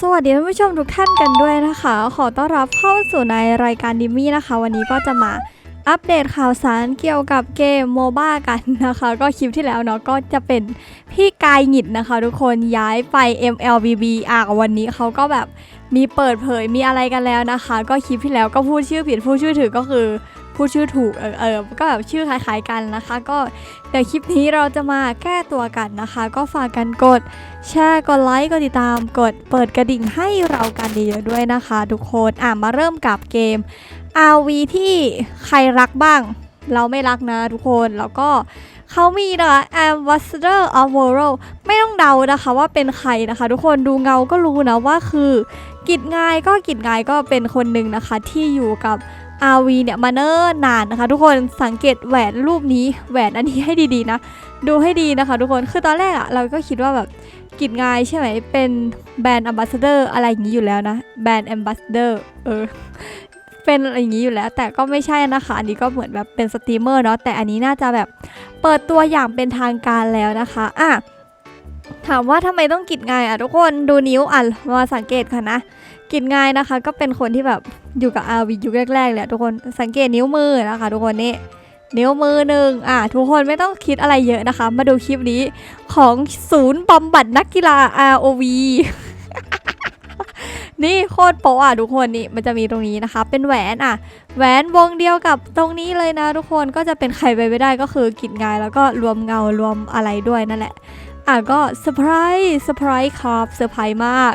สวัสดีท่านผู้ชมทุกท่านกันด้วยนะคะ ขอต้อนรับเข้าสู่ในรายการดิมมี่นะคะ วันนี้ก็จะมาอัปเดตข่าวสารเกี่ยวกับเกมโมบ้ากันนะคะ ก็คลิปที่แล้วเนาะก็จะเป็นพี่กายหงิดนะคะ ทุกคนย้ายไป MLBB อะวันนี้เขาก็แบบมีเปิดเผยมีอะไรกันแล้วนะคะ ก็คลิปที่แล้วก็พูดชื่อผิดพูดชื่อถูกก็คือ พูดชื่อถูกเออเออก็แบบชื่อคล้ายๆกันนะคะ ก็เดี๋ยวคลิปนี้เราจะมาแก้ตัวกันนะคะ ก็ฝากกันกด แชร์กดไลค์กดติดตามกดเปิดกระดิ่งให้เรากันเยอะๆด้วยนะคะ ทุกคนอะมาเริ่มกับเกม RV ที่ใครรักบ้าง เราไม่รักนะทุกคนแล้วก็เขามีนะคะ Ambassador of World ไม่ต้องเดานะคะว่าเป็นใครนะคะ ทุกคนดูเงาก็รู้นะว่าคือกิจงายก็กิจงายก็เป็นคนหนึ่งนะคะที่อยู่กับ RV เนี่ยมาเนิ่นนานนะคะ ทุกคนสังเกตแหวนรูปนี้แหวนอันนี้ให้ดีๆนะ ดูให้ดีนะคะ ทุกคนคือตอนแรกอะเราก็คิดว่าแบบกิจงายใช่ไหมเป็นแบรนด์ a m b a s s a d o r อะไรอย่างนี้อยู่แล้วนะแบรนด์ ambassador เออเป็นอะไรอย่างนี้อยู่แล้ว แต่ก็ไม่ใช่นะคะ อันนี้ก็เหมือนแบบเป็นสตรีมเมอร์เนาะแต่อันนี้น่าจะแบบเปิดตัวอย่างเป็นทางการแล้วนะคะอะถามว่าทำไมต้องกิจงายอะทุกคนดูนิ้วอะมาสังเกตค่ะนะ กิจงายนะคะ ก็เป็นคนที่แบบอยู่กับอาวียุคแรกๆแหละทุกคนสังเกตนิ้วมือนะคะ ทุกคนนี่นิ้วมือหนึ่งอะทุกคนไม่ต้องคิดอะไรเยอะนะคะ มาดูคลิปนี้ของศูนย์บำบัดนักกีฬา ROV นี่โคตรโปะอะทุกคนนี่มันจะมีตรงนี้นะคะ เป็นแหวนอะ แหวนวงเดียวกับตรงนี้เลยนะ ทุกคนก็จะเป็นใครไปไม่ได้ก็คือกิจงายแล้วก็รวมเงารวมอะไรด้วยนั่นแหละ อะก็เซอร์ไพรส์เซอร์ไพรส์ครับเซอร์ไพรส์มาก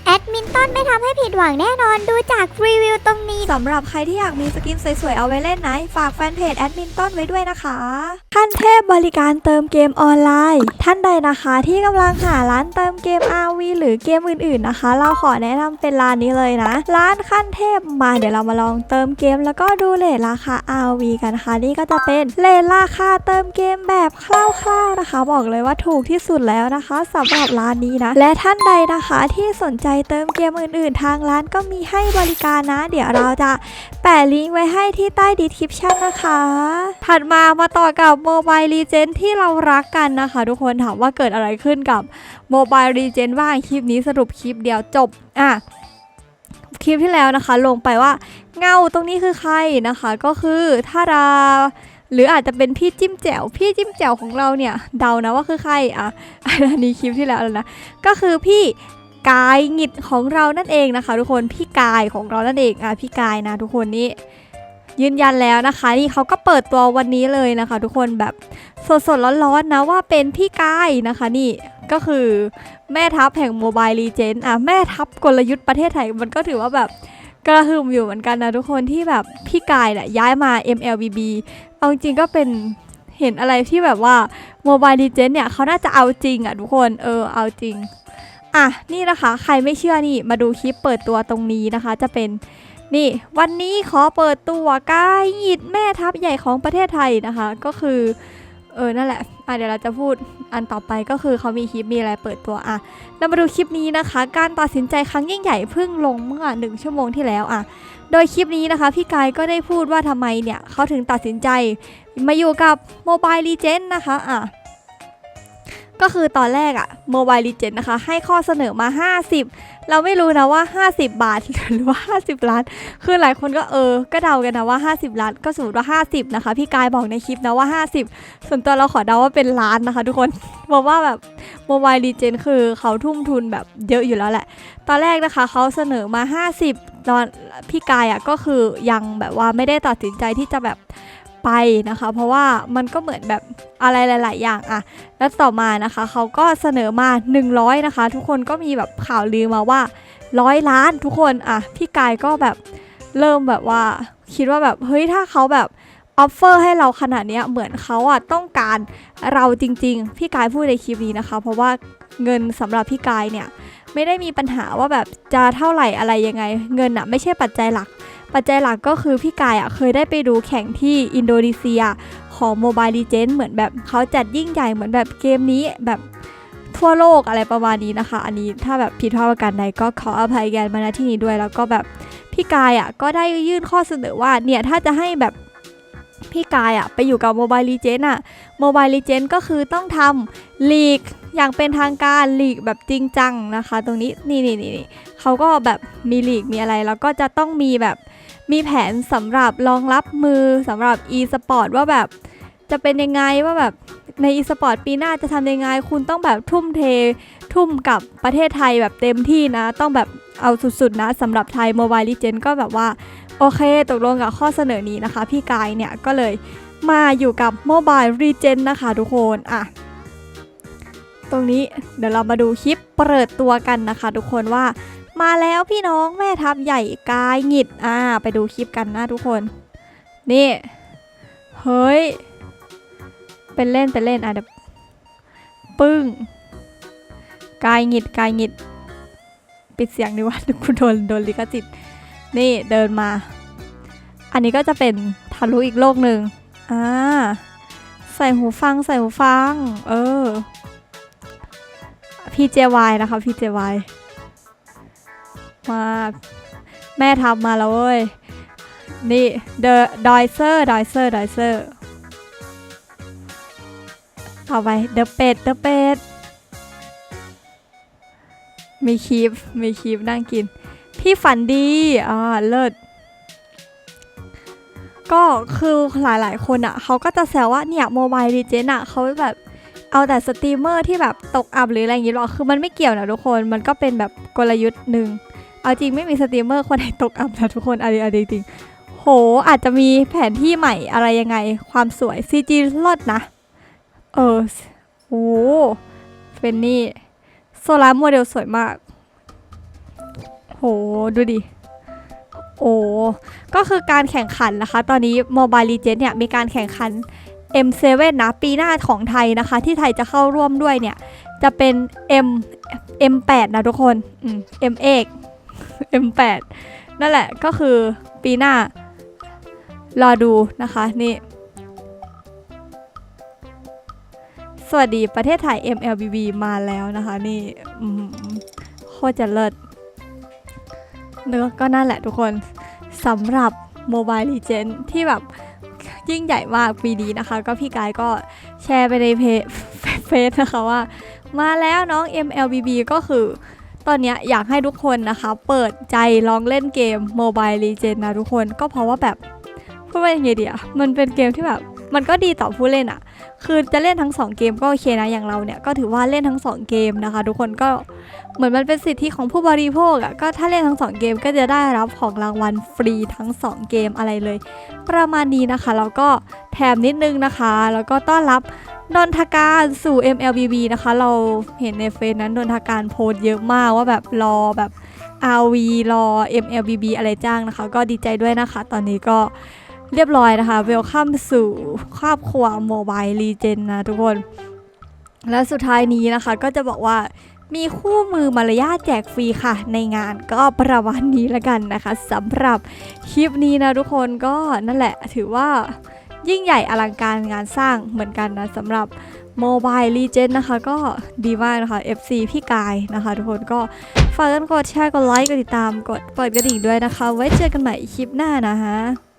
แอดมิ นต้นไม่ทำให้ผิดหวังแน่นอนดูจากรีวิวตรงนี้สำหรับใครที่อยากมีสกินสวยๆเอาไว้เล่นนะฝากแฟนเพจแอดมินต้นไว้ด้วยนะคะขั้นเทพบริการเติมเกมออนไลน์ ท่านใดนะคะที่กำลังหาร้านเติมเกม RV หรือเกมอื่นๆนะคะ เราขอแนะนำเป็นร้านนี้เลยนะ ร้านขั้นเทพมาเดี๋ยวเรามาลองเติมเกม แล้วก็ดูเลทราคา RV กันนะคะนี่ก็จะเป็นเลทราคาเติมเกมแบบคร่าวๆนะคะ บอกเลยว่าถูกที่สุดแล้วนะคะสำหรับร้านนี้นะ และท่านใดนะคะที่สนใจเติมเกมอื่นๆ ทางร้านก็มีให้บริการนะ เดี๋ยวเราจะแปะลิงก์ไว้ให้ที่ใต้ดีสคริปชันนะคะ ถัดมามาต่อกับโมบายรีเจนที่เรารักกันนะคะ ทุกคนถามว่าเกิดอะไรขึ้นกับโมบายรีเจนบ้างคลิปนี้สรุปคลิปเดียวจบอะคลิปที่แล้วนะคะ ลงไปว่าเงาตรงนี้คือใครนะคะ ก็คือทาราหรืออาจจะเป็นพี่จิ้มแจ่วพี่จิ้มแจ่วของเราเนี่ยเดานะว่าคือใครอะอันนี้คลิปที่แล้วแล้วนะก็คือพี่ กายหงิดของเรานั่นเองนะคะ ทุกคนพี่กายของเรานั่นเองอะพี่กายนะทุกคนนี่ยืนยันแล้วนะคะ นี่เขาก็เปิดตัววันนี้เลยนะคะ ทุกคนแบบสดๆร้อนๆนะว่าเป็นพี่กายนะคะนี่ก็คือแม่ทัพแห่งโมบายรีเจนอะแม่ทัพกลยุทธ์ประเทศไทยมันก็ถือว่าแบบกระหึ่มอยู่เหมือนกันนะทุกคนที่แบบพี่กายเนี่ยย้ายมา MLBB เอาจริงก็เป็นเห็นอะไรที่แบบว่าโมบายรีเจนเนี่ยเขาน่าจะเอาจริงอะทุกคนเออเอาจริง อะนี่นะคะ ใครไม่เชื่อนี่มาดูคลิปเปิดตัวตรงนี้นะคะ จะเป็นนี่ วันนี้ขอเปิดตัวกายหยิดแม่ทัพใหญ่ของประเทศไทยนะคะ ก็คือเออนั่นแหละอะเดี๋ยวเราจะพูดอันต่อไปก็คือเขามีคลิปมีอะไรเปิดตัวอะเรามาดูคลิปนี้นะคะ การตัดสินใจครั้งยิ่งใหญ่เพิ่งลงเมื่อหนึ่งชั่วโมงที่แล้วอะโดยคลิปนี้นะคะ พี่กายก็ได้พูดว่าทำไมเนี่ยเขาถึงตัดสินใจมาอยู่กับโมบายรีเจนนะคะอะ ก็คือตอนแรกอะโมบายลีเจนนะคะ ให้ข้อเสนอมา 50 เราไม่รู้นะว่า 50 บาท หรือว่า 50 ล้าน คือหลายคนก็เออ ก็เดากันนะว่า 50 ล้าน ก็สมมติว่า 50 นะคะ พี่กายบอกในคลิปนะว่า 50 ส่วนตัวเราขอเดาว่าเป็นล้านนะคะ ทุกคนบอกว่าแบบโมบายลีเจนคือเขาทุ่มทุนแบบเยอะอยู่แล้วแหละ ตอนแรกนะคะเขาเสนอมา 50 ตอนพี่กายอะก็คือยังแบบว่าไม่ได้ตัดสินใจที่จะแบบ ไปนะคะ เพราะว่ามันก็เหมือนแบบอะไรหลาย ๆ อย่างอะแล้วต่อมานะคะเขาก็เสนอมา 100 นะคะ ทุกคนก็มีแบบข่าวลือมาว่าร้อยล้านทุกคนอะพี่กายก็แบบเริ่มแบบว่า คิดว่าแบบเฮ้ยถ้าเขาแบบออฟเฟอร์ให้เราขนาดเนี้ยเหมือนเขาอะต้องการเราจริง ๆ พี่กายพูดในคลิปนี้นะคะ เพราะว่าเงินสำหรับพี่กายเนี่ยไม่ได้มีปัญหาว่าแบบจะเท่าไหร่อะไรยังไง เงินอะไม่ใช่ปัจจัยหลัก ปัจจัยหลักก็คือพี่กายอะเคยได้ไปดูแข่งที่อินโดนีเซียของ Mobile Legends เหมือนแบบเขาจัดยิ่งใหญ่เหมือนแบบเกมนี้แบบทั่วโลกอะไรประมาณนี้นะคะ อันนี้ถ้าแบบผิดพลาดประการใดก็ขออภัยแกนมาณที่นี้ด้วย แล้วก็แบบพี่กายอะก็ได้ยื่นข้อเสนอว่าเนี่ยถ้าจะให้แบบพี่กายอะไปอยู่กับ Mobile Legends อะ Mobile Legends ก็คือต้องทำลีก อย่างเป็นทางการลีกแบบจริงจังนะคะ ตรงนี้นี่นี่นี่เขาก็แบบมีลีกมีอะไร แล้วก็จะต้องมีแบบมีแผนสำหรับรองรับมือสำหรับ e-sport ว่าแบบจะเป็นยังไงว่าแบบใน e-sport ปีหน้าจะทำยังไง คุณต้องแบบทุ่มเททุ่มกับประเทศไทยแบบเต็มที่นะ ต้องแบบเอาสุดๆนะสำหรับไทย Mobile Legends ก็แบบว่า โอเค ตกลงกับข้อเสนอนี้นะคะ พี่กายเนี่ยก็เลยมาอยู่กับ Mobile Legends นะคะทุกคนอะ ตรงนี้เดี๋ยวเรามาดูคลิปเปิดตัวกันนะคะ ทุกคนว่า มาแล้วพี่น้องแม่ทัพใหญ่กายหงิดอ่าไปดูคลิปกันนะทุกคน นี่ เฮ้ย เป็นเล่นเป็นเล่นอะเดี๋ยวปึ้ง กายหงิดกายหงิด ปิดเสียงดีว่าคุณโดนโดนลิขสิทธิ์นี่เดินมา อันนี้ก็จะเป็นทะลุอีกโลกหนึ่งอ่าใส่หูฟังใส่หูฟัง เออ PJY นะคะ PJY มาแม่ทำมาแล้วเว้ย นี่ The Doiser Doiser Doiser เอาไป The เป็ด The เป็ดมีคลิปมีคลิปนั่งกิน พี่ฝันดีอ่าเลิศก็คือหลายๆ คนอะเขาก็จะแซวว่าเนี่ยโมบายดีเจนอะเขาแบบ เอาแต่สตรีมเมอร์ที่แบบตกอับหรืออะไรอย่างงี้หรอกคือมันไม่เกี่ยวนะทุกคนมันก็เป็นแบบกลยุทธ์หนึ่งเอาจริงไม่มีสตรีมเมอร์คนไหนตกอับนะทุกคนอะไรอะไรจริงโหอาจจะมีแผนที่ใหม่อะไรยังไง ความสวย CG ลดนะ เออโอ้เฟนนี่โซลาร์โมเดลสวยมาก โห ดูดิ โอ้ ก็คือการแข่งขันนะคะ ตอนนี้ Mobile Legends เนี่ย มีการแข่งขัน M7 นะปีหน้าของไทยนะคะ ที่ไทยจะเข้าร่วมด้วยเนี่ย จะเป็น M M8 นะทุกคนอืม M8 M8 นั่นแหละก็คือปีหน้ารอดูนะคะนี่สวัสดีประเทศไทย MLBB มาแล้วนะคะนี่โคตรจะเลิศเนื้อก็นั่นแหละทุกคนสำหรับ Mobile Legends ที่แบบ ยิ่งใหญ่มากปีนี้นะคะ ก็พี่กายก็แชร์ไปในเพจเฟซนะคะว่า มาแล้วน้อง MLBB ก็คือตอนนี้อยากให้ทุกคนนะคะ เปิดใจลองเล่นเกม Mobile Legends นะทุกคน ก็เพราะว่าแบบพูดว่ายังไงดีอะมันเป็นเกมที่แบบ มันก็ดีต่อผู้เล่นอะคือจะเล่นทั้ง 2 เกมก็โอเคนะ อย่างเราเนี่ยก็ถือว่าเล่นทั้ง 2 เกมนะคะ ทุกคนก็เหมือนมันเป็นสิทธิของผู้บริโภคอะก็ถ้าเล่นทั้ง 2 เกมก็จะได้รับของรางวัลฟรีทั้ง 2 เกมอะไรเลย ประมาณนี้นะคะแล้วก็แถมนิดนึงนะคะ แล้วก็ต้อนรับนนทการสู่ MLBB นะคะ เราเห็นในเฟซนั้นนนทการโพสเยอะมากว่าแบบรอแบบ RV รอ MLBB อะไรจ้างนะคะ ก็ดีใจด้วยนะคะ ตอนนี้ก็ เรียบร้อยนะคะเวลคัมสู่ครอบครัว Mobile Legend นะทุกคน และสุดท้ายนี้นะคะก็จะบอกว่ามีคู่มือมารยาทแจกฟรีค่ะ ในงานก็ประมาณนี้ละกันนะคะสำหรับคลิปนี้นะทุกคนก็นั่นแหละถือว่ายิ่งใหญ่อลังการงานสร้างเหมือนกันนะสำหรับ Mobile Legend นะคะก็ดีมากนะคะ FC พี่กายนะคะ ทุกคนก็ฝากกันกดแชร์กดไลค์กดติดตามกดเปิดกระดิ่งด้วยนะคะ ไว้เจอกันใหม่คลิปหน้านะคะ